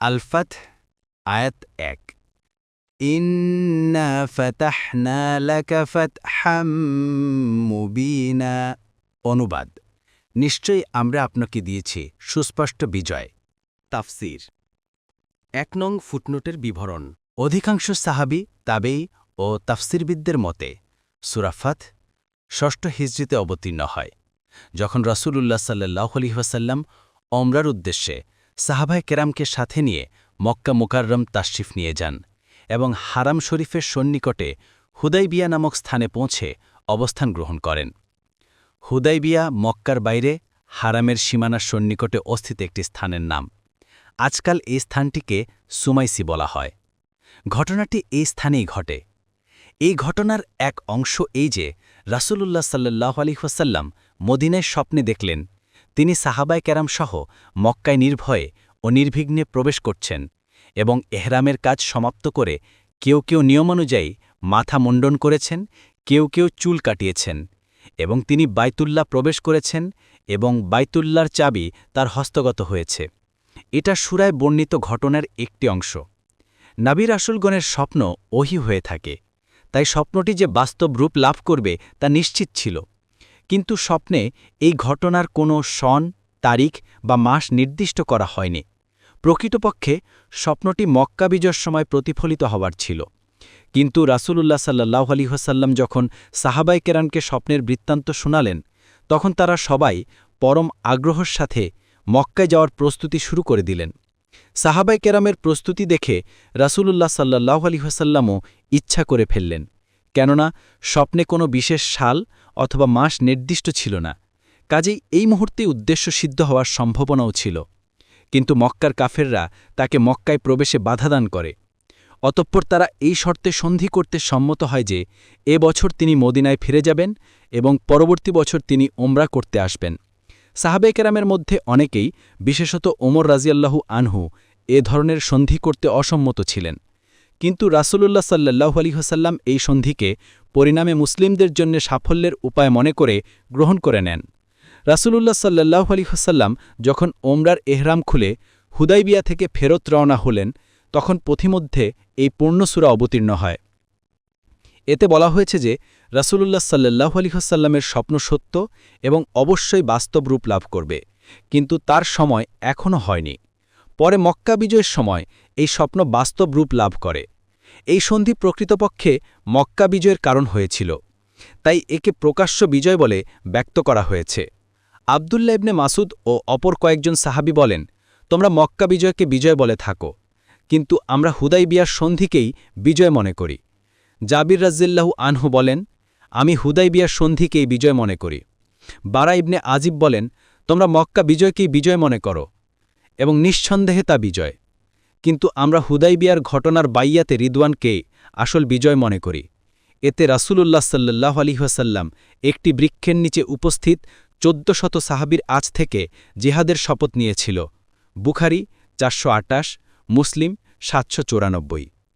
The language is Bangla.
আলফাত আয়াত এক। ইন্না ফাতাহনা লাকা ফাতহাম মুবিনা। অনুবাদ। নিশ্চয়ই আমরা আপনাকে দিয়েছি সুস্পষ্ট বিজয়। তাফসির। এক নং ফুটনোটের বিবরণ। অধিকাংশ সাহাবি, তাবেই ও তাফসিরবিদদের মতে সুরাফাত ষষ্ঠ হিজড়িতে অবতীর্ণ হয়, যখন রসুলুল্লাহ সাল্লাহ আলহিহাসাল্লাম অমরার উদ্দেশ্যে সাহাবায় কেরামকে সাথে নিয়ে মক্কা মুকাররম তাশরিফ নিয়ে যান এবং হারাম শরীফের সন্নিকটে হুদাইবিয়া নামক স্থানে পৌঁছে অবস্থান গ্রহণ করেন। হুদাইবিয়া মক্কার বাইরে হারামের সীমানার সন্নিকটে অস্থিত একটি স্থানের নাম। আজকাল এই স্থানটিকে সুমাইসি বলা হয়। ঘটনাটি এই স্থানেই ঘটে। এই ঘটনার এক অংশ এই যে রাসূলুল্লাহ সাল্লাহ আলিহাসাল্লাম মদিনায় স্বপ্নে দেখলেন তিনি সাহাবায় ক্যারাম সহ মক্কায় নির্ভয়ে ও নির্বিঘ্নে প্রবেশ করছেন এবং এহরামের কাজ সমাপ্ত করে কেউ কেউ নিয়মানুযায়ী মাথা মুন্ডন করেছেন, কেউ কেউ চুল কাটিয়েছেন এবং তিনি বাইতুল্লাহ প্রবেশ করেছেন এবং বাইতুল্লার চাবি তার হস্তগত হয়েছে। এটা সুরায় বর্ণিত ঘটনার একটি অংশ। নাবির আসলগণের স্বপ্ন ওহি হয়ে থাকে। তাই স্বপ্নটি যে বাস্তব রূপ লাভ করবে তা নিশ্চিত ছিল। কিন্তু স্বপ্নে এই ঘটনার কোনো সন, তারিখ বা মাস নির্দিষ্ট করা হয়নি। প্রকৃতপক্ষে স্বপ্নটি মক্কা বিজয়ের সময় প্রতিফলিত হওয়ার ছিল। কিন্তু রাসূলুল্লাহ সাল্লাহ আলিহাসাল্লাম যখন সাহাবাই কেরানকে স্বপ্নের বৃত্তান্ত শোনালেন, তখন তারা সবাই পরম আগ্রহের সাথে মক্কায় যাওয়ার প্রস্তুতি শুরু করে দিলেন। সাহাবাই কেরামের প্রস্তুতি দেখে রাসূলুল্লাহ সাল্লাহ আলিহাসাল্লামও ইচ্ছা করে ফেললেন। কেননা স্বপ্নে কোনো বিশেষ সাল অথবা মাস নির্দিষ্ট ছিল না। কাজেই এই মুহূর্তে উদ্দেশ্য সিদ্ধ হওয়ার সম্ভাবনাও ছিল। কিন্তু মক্কার কাফেররা তাকে মক্কায় প্রবেশে বাধাদান করে। অতঃপর তারা এই শর্তে সন্ধি করতে সম্মত হয় যে, এ বছর তিনি মদিনায় ফিরে যাবেন এবং পরবর্তী বছর তিনি ওমরা করতে আসবেন। সাহাবেকেরামের মধ্যে অনেকেই, বিশেষত ওমর রাজিয়াল্লাহু আনহু, এ ধরনের সন্ধি করতে অসম্মত ছিলেন। কিন্তু রাসূলুল্লাহ সাল্লাহ আলিহসাল্লাম এই সন্ধিকে পরিণামে মুসলিমদের জন্য সাফল্যের উপায় মনে করে গ্রহণ করে নেন। রাসূলুল্লাহ সাল্লাহ আলিহসাল্লাম যখন ওমরার এহরাম খুলে হুদাইবিয়া থেকে ফেরত রওনা হলেন, তখন পথিমধ্যে এই পূর্ণসূরা অবতীর্ণ হয়। এতে বলা হয়েছে যে, রাসূলুল্লাহ সাল্লাহ আলিহসাল্লামের স্বপ্ন সত্য এবং অবশ্যই বাস্তব রূপ লাভ করবে, কিন্তু তার সময় এখনও হয়নি। পরে মক্কা বিজয়ের সময় এই স্বপ্ন বাস্তব রূপ লাভ করে। এই সন্ধি প্রকৃতপক্ষে মক্কা বিজয়ের কারণ হয়েছিল। তাই একে প্রকাশ্য বিজয় বলে ব্যক্ত করা হয়েছে। আবদুল্লা ইবনে মাসুদ ও অপর কয়েকজন সাহাবি বলেন, তোমরা মক্কা বিজয়কে বিজয় বলে থাকো, কিন্তু আমরা হুদাই বিয়ার সন্ধিকেই বিজয় মনে করি। জাবির রাজিল্লাহু আনহু বলেন, আমি হুদাই বিয়ার সন্ধিকেই বিজয় মনে করি। বারা ইবনে আজিব বলেন, তোমরা মক্কা বিজয়কেই বিজয় মনে করো এবং নিঃসন্দেহে তা বিজয়। কিন্তু আমরা হুদাইবিয়ার ঘটনার বাইয়াতে রিদওয়ানকে আসল বিজয় মনে করি। এতে রাসুলুল্লাহ সাল্লাহ আলিহাসাল্লাম একটি বৃক্ষের নিচে উপস্থিত চোদ্দ শত সাহাবির আজ থেকে জেহাদের শপথ নিয়েছিল। বুখারি চারশো আটাশ মুসলিম সাতশো চৌরানব্বই।